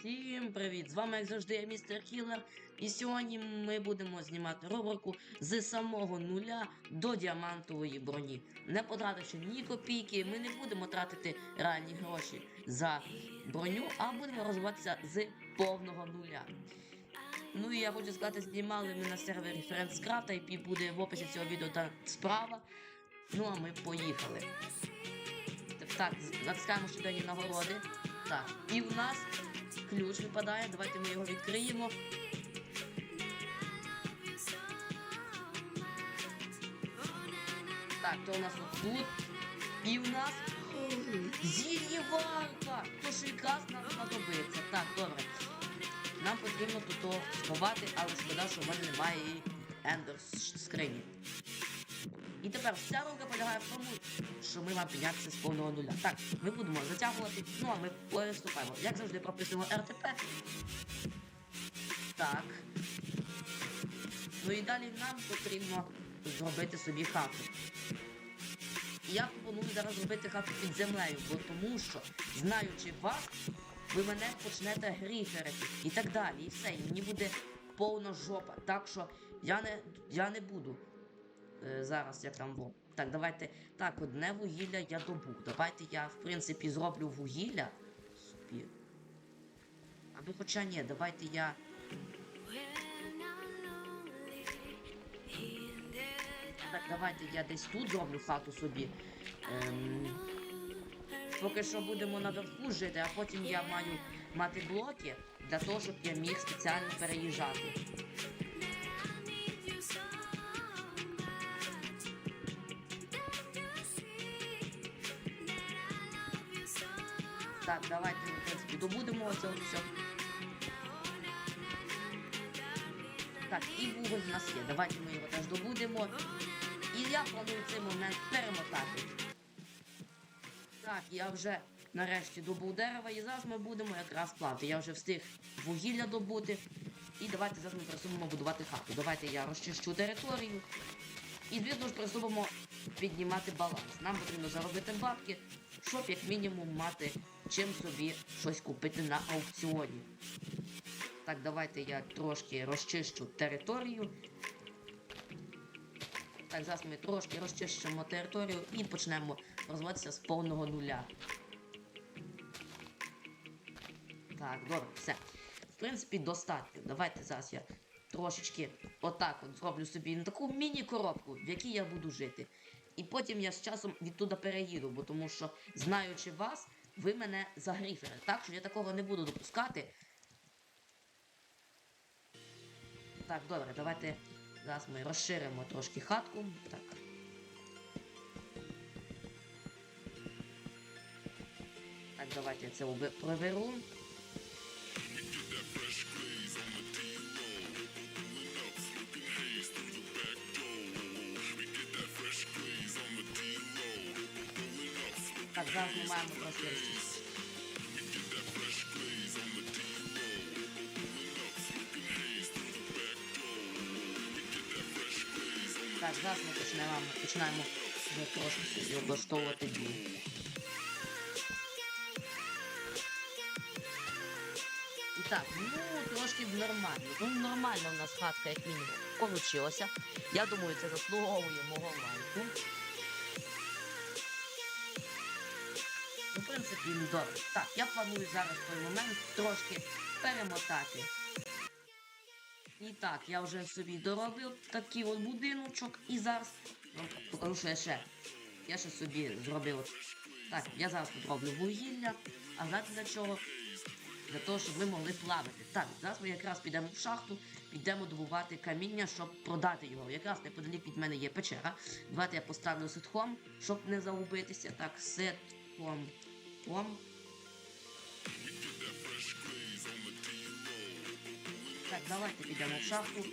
Всім привіт! З вами, як завжди, я містер Кілер. І сьогодні ми будемо знімати рубрику з самого нуля до діамантової броні. Не потративши ні копійки, ми не будемо тратити реальні гроші за броню, а будемо розвиватися з повного нуля. Ну і я хочу сказати, знімали ми на сервері FriendsCraft, IP буде в описі цього відео та справа. Ну а ми поїхали. Так, натискаємо щоденні нагороди. Так, і в нас ключ випадає. Давайте ми його відкриємо. Так, то у нас тут. І в нас зіліварка! То що якраз нам знадобиться. Так, добре. Нам потрібно тут сховати, але шкода, що в мене немає і ендер скрині. І тепер вся рука полягає в тому, що ми маємо піднятися з повного нуля. Так, ми будемо затягувати, ну а ми переступаємо. Як завжди прописуємо РТП. Так. Ну і далі нам потрібно зробити собі хату. Я пропоную зараз зробити хату під землею, бо тому що, знаючи вас, ви мене почнете гріферити і так далі. І все, і мені буде повна жопа. Так що я не, я не буду зараз як там було. Так, давайте. Так, одне вугілля я добув. Давайте я, в принципі, зроблю вугілля собі. Або хоча ні, давайте я. Так, давайте я десь тут зроблю хату собі. Ем... Поки що будемо наверху жити, а потім я маю мати блоки для того, щоб я міг спеціально переїжджати. Добудемо от все. Так, і вуголь в нас є. Давайте ми його теж добудемо. І я планую цей момент перемотати. Так, я вже нарешті добув дерева, і зараз ми будемо якраз плати. Я вже встиг вугілля добути. І давайте зараз ми присумемо будувати хату. Давайте я розчищу територію. І звісно ж приступимо піднімати баланс. Нам потрібно заробити бабки, щоб як мінімум мати чим собі щось купити на аукціоні. Так, давайте я трошки розчищу територію. Так, зараз ми трошки розчищимо територію і почнемо розвиватися з повного нуля. Так, добре, все. В принципі, достатньо. Давайте зараз я трошечки отак от зроблю собі таку міні-коробку, в якій я буду жити. І потім я з часом відтуда переїду, бо тому що, знаючи вас, ви мене загріфили. Так що я такого не буду допускати. Так, добре, давайте зараз ми розширимо трошки хатку. Так. Так, давайте я це приберу. Зараз ми маємо розчистити. Так, зараз ми починаємо, починаємо трошки облаштовувати бій. Так, ну трошки нормально. Ну нормально в нас хатка, як мінімум, получилося. Я думаю, це заслуговує мого лайку. Принципі, ну, добре. Так, я планую зараз той момент трошки перемотати. І так, я вже собі доробив такий от будиночок і зараз що я ще. Я ще собі зробив. Так, я зараз тут роблю вугілля, а знаєте для чого? Для того, щоб ми могли плавати. Так, зараз ми якраз підемо в шахту, підемо добувати каміння, щоб продати його. Якраз неподалік від мене є печера. Давайте я поставлю ситхом, щоб не загубитися. Так, ситхом. Хом. Так, давайте підемо в шахту.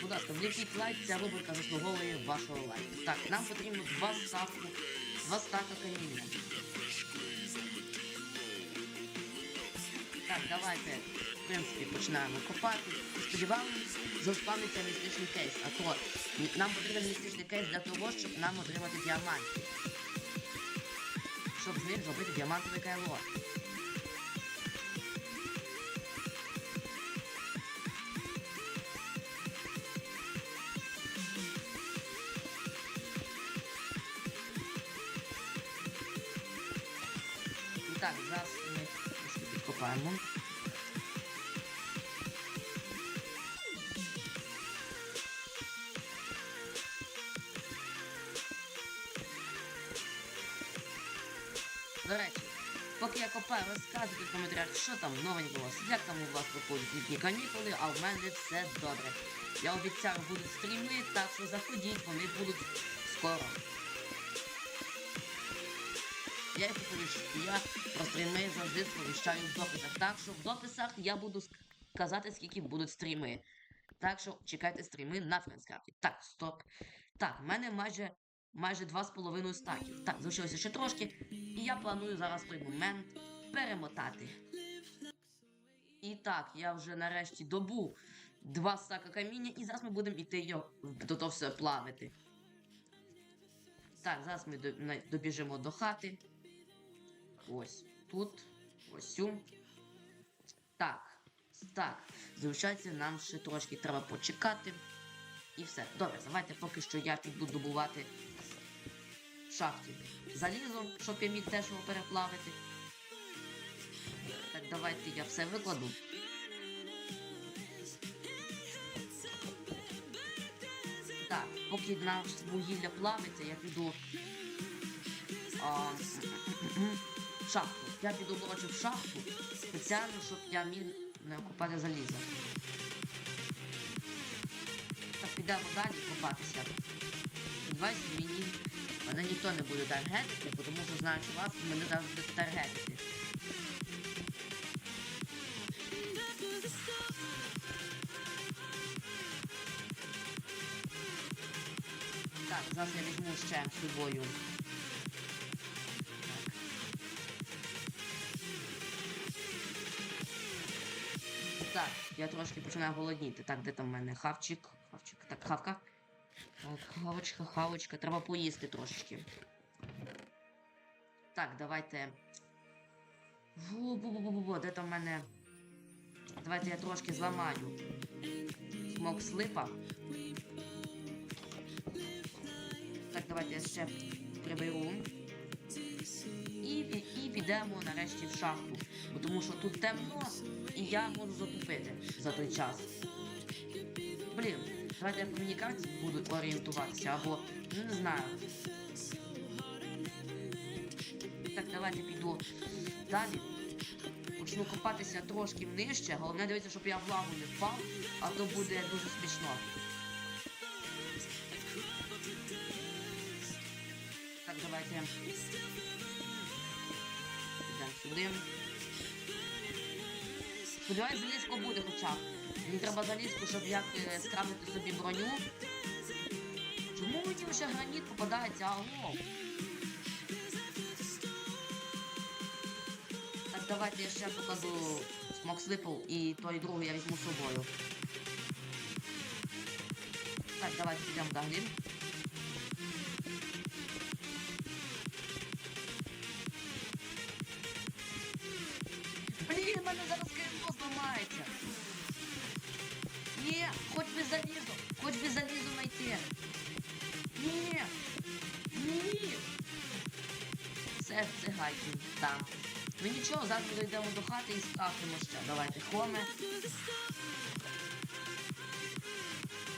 Будь ласка, вліпіть лайк, ця рубрика заслуговує вашого лайку. Так, нам потрібно два стаку, два стака каміння. Так, давайте, в принципі, починаємо копати. Сподіваємось, заспавниться містичний кейс. А то нам потрібен містичний кейс для того, щоб нам отримати діамант. Щоб з ним зробити діамантове кайло. До речі, поки я копаю, розказуйте в коментарях, що там новенького, як там у вас проходять літні канікули, а в мене все добре. Я обіцяю, будуть стріми, так що заходіть, вони будуть скоро. Я їх я про стріми завжди сповіщаю в дописах. Так що в дописах я буду ск- казати, скільки будуть стріми. Так що чекайте стріми на френдскрафті. Так, стоп. Так, в мене майже майже 2,5 стаків. Так, залишилося ще трошки. І я планую зараз той момент перемотати. І так, я вже нарешті добув два стака каміння, і зараз ми будемо йти його до того все плавити. Так, зараз ми добіжимо до хати. Ось тут, ось сю. Так, так. Залишається нам ще трошки треба почекати. І все. Добре, давайте поки що я піду добувати шахті залізо, щоб я міг його переплавити. Так, давайте я все викладу. Так, поки наш вугілля плавиться, я піду. А, в шахту. Я піду, коротше, в шахту спеціально, щоб я міг не купати залізо. Так, підемо далі копатися. Сподіваюся, мені мене ніхто не буде таргетити, тому що знаю, що вас мене завжди таргетити. Так, зараз я візьму ще з собою. Так, я трошки починаю голодніти. Так, де там в мене хавчик? Хавчик. Так, хавка. Хавочка, хавочка. Треба поїсти трошечки. Так, давайте. Во-во-во-во-во, де там в мене. Давайте я трошки зламаю. Смок слипа. Так, давайте я ще приберу. І, і підемо нарешті в шахту. Тому що тут темно, і я можу затупити за той час. Давайте я в комунікації буду орієнтуватися, або ну, не знаю. Так, давайте піду далі. Почну копатися трошки нижче. Головне дивіться, щоб я в лаву не впав, а то буде дуже смішно. Так, давайте. Йдемо сюди. Сподіваюсь, залізко буде хоча б. Мені треба залізку, щоб як е, скрафтити собі броню. Чому мені вже граніт попадається? Алло. Так, давайте я ще покладу смок слипл і той другий я візьму з собою. Так, давайте підемо далі. Ну нічого, зараз дійдемо до хати і скафимо ще. Давайте хоме.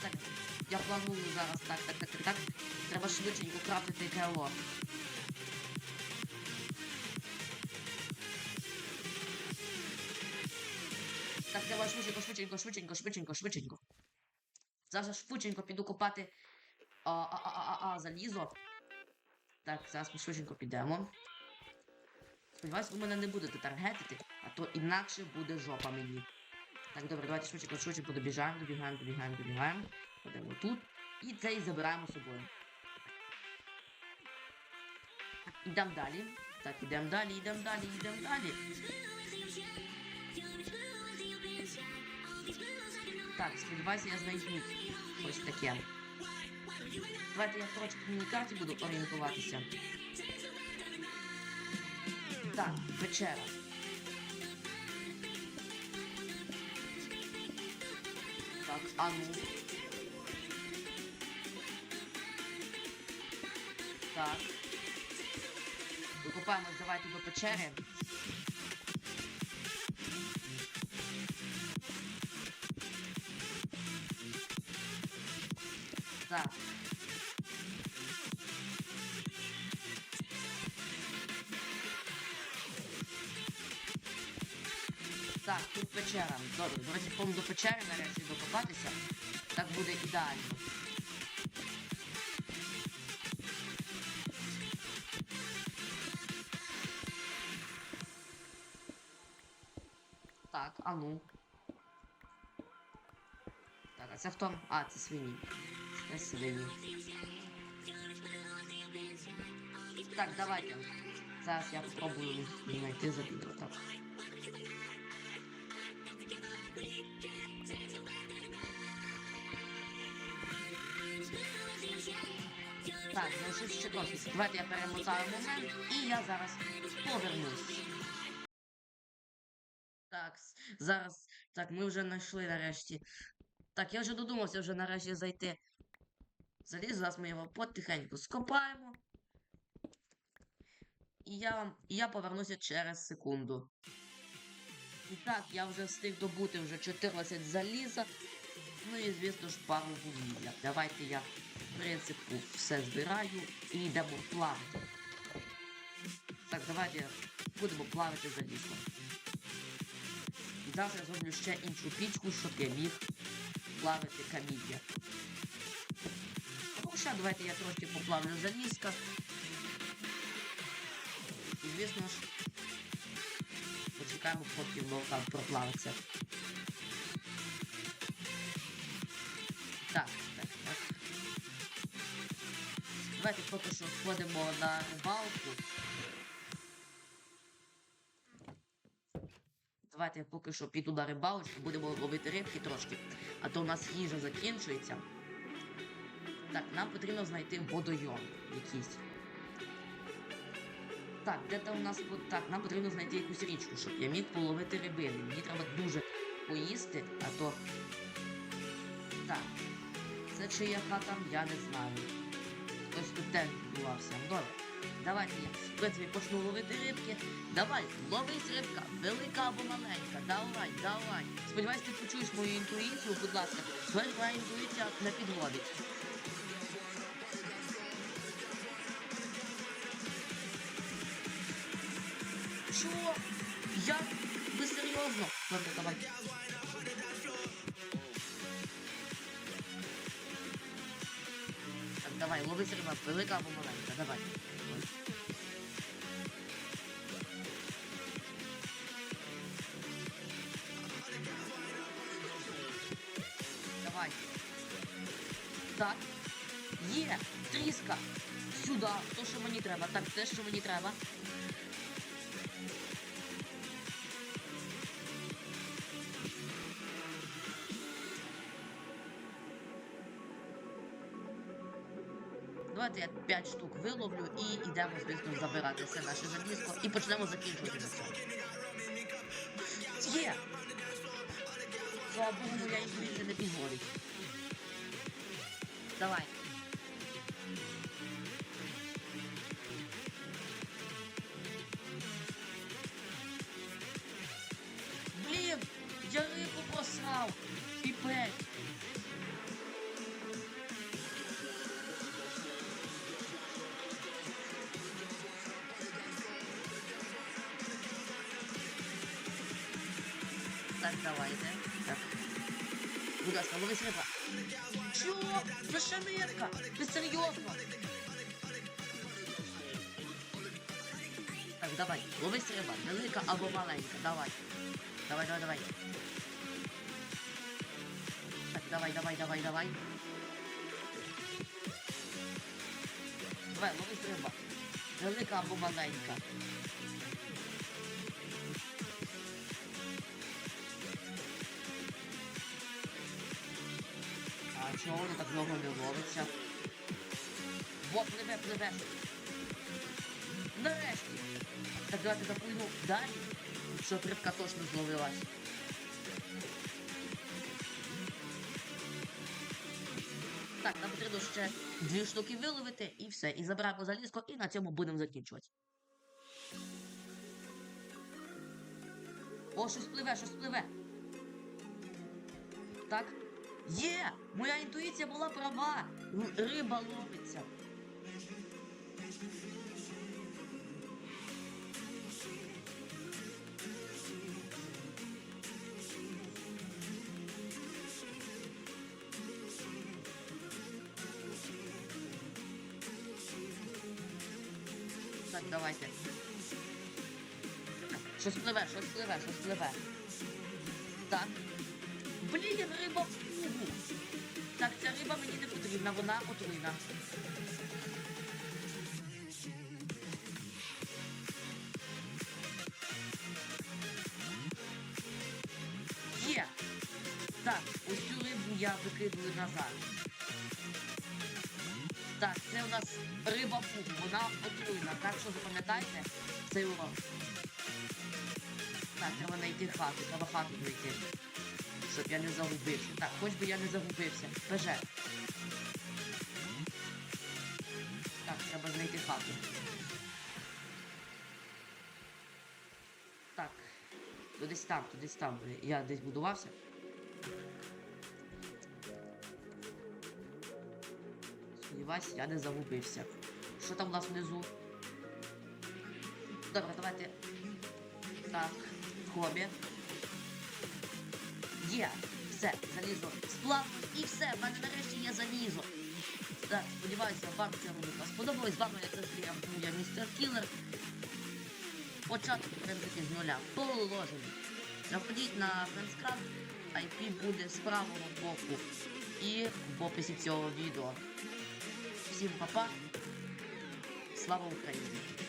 Так, я планую зараз. Так, так, так, так, так. Треба швиденько крафтити кайло. Так, давай швиденько, швиденько, швиденько, швиденько, швиденько. Зараз швиденько піду копати а, а, а, а, а, залізо. Так, зараз ми швиденько підемо. Сподіваюсь, ви мене не будете таргетити, а то інакше буде жопа мені. Так, добре, давайте швиденько, швиденько добіжаємо, добігаємо, добігаємо, добігаємо. Ходимо тут. І це і забираємо собою. Ідемо далі. Так, ідемо далі, ідемо далі, ідемо далі. Так, сподіваюся, я знайду щось таке. Давайте я трошки в комунікації буду орієнтуватися. Так, печера. Так, а ну. Так. Тут Докопаємось, давайте до печери. Так. Так, тут печера. Добре, давайте повинні до печери нарешті докопатися. Так буде ідеально. Так, а ну. Так, а це хто? А, це свині. Це свині. Так, давайте. Зараз я попробую знайти забіду. Так. Залишився ще. Давайте я перемотаю момент і я зараз повернусь. Так, зараз. Так, ми вже знайшли нарешті. Так, я вже додумався вже нарешті зайти. Заліз, зараз ми його потихеньку скопаємо. І я вам. Я повернуся через секунду. І так, я вже встиг добути вже 14 заліза. Ну і звісно ж пару вугілля. Давайте я, в принципі, все збираю і йдемо плавати. Так, давайте будемо плавати залізом. І зараз я зроблю ще іншу пічку, щоб я міг плавити каміння. Або ще давайте я трошки поплавлю залізка. І звісно ж, почекаємо, поки вулкан проплавиться. Давайте поки що сходимо на рибалку. Давайте я поки що піду на рибалочку, будемо ловити рибки трошки, а то у нас їжа закінчується. Так, нам потрібно знайти водойом якийсь. Так, де там у нас так, нам потрібно знайти якусь річку, щоб я міг половити рибини. Мені треба дуже поїсти, а то. Так. Це чия хата, я не знаю. Тут теж відбувався. Добре. Давайте я в принципі почну ловити рибки. Давай, ловись рибка, велика або маленька. Давай, давай. Сподіваюсь, ти почуєш мою інтуїцію, будь ласка. Твоя інтуїція не підводить. Чого? Я? Ви серйозно? Ладно, давай. Давай, ловись риба, велика або маленька, давай. Давай. Так. Є! Тріска! Сюди! То, що мені треба. Так, те, що мені треба. Давайте я 5 штук виловлю і йдемо, звісно, забирати все наше залізко і почнемо закінчувати на цьому. Є! Слава Богу, моя інтуїція не підгорить. Давай. Будь ласка. Чого? Це ще нитка. Ти серйозно? Так, давай, ловись риба, велика або маленька, давай. Давай, давай, давай. Так, давай, давай, давай, давай. Давай, ловись риба. Велика або маленька. А чого воно так довго не ловиться? Во, пливе, пливе. Нарешті. Так давайте запливемо далі, щоб рибка точно зловилась. Так, нам потрібно ще дві штуки виловити і все. І забраку залізко, і на цьому будемо закінчувати. О, щось пливе, щось пливе. Так. Є! Моя інтуїція була права. Риба ловиться. Так, давайте. Щось пливе, щось пливе, щось пливе. Так. Блін, риба в кругу. Так, ця риба мені не потрібна, вона отруйна. Є. Так, ось цю рибу я викидую назад. Так, це у нас риба фугу, вона отруйна. Так що запам'ятайте цей урок. Так, треба знайти хату, треба хату знайти. Щоб я не загубився. Так, хоч би я не загубився. ПЖ. Так, треба знайти хату. Так. То десь там, то десь там. Я десь будувався. Сподіваюсь, я не загубився. Що там у нас внизу? Добре, давайте. Так, хобі. Є, все, залізо. Сплав і все, в мене нарешті є залізо. Так, сподіваюся, вам ця рубрика сподобалась. З вами я це я, я містер Кілер. Початок, в принципі, з нуля. Положений. Заходіть на Friendscraft, IP буде з правого боку і в описі цього відео. Всім па-па. Слава Україні!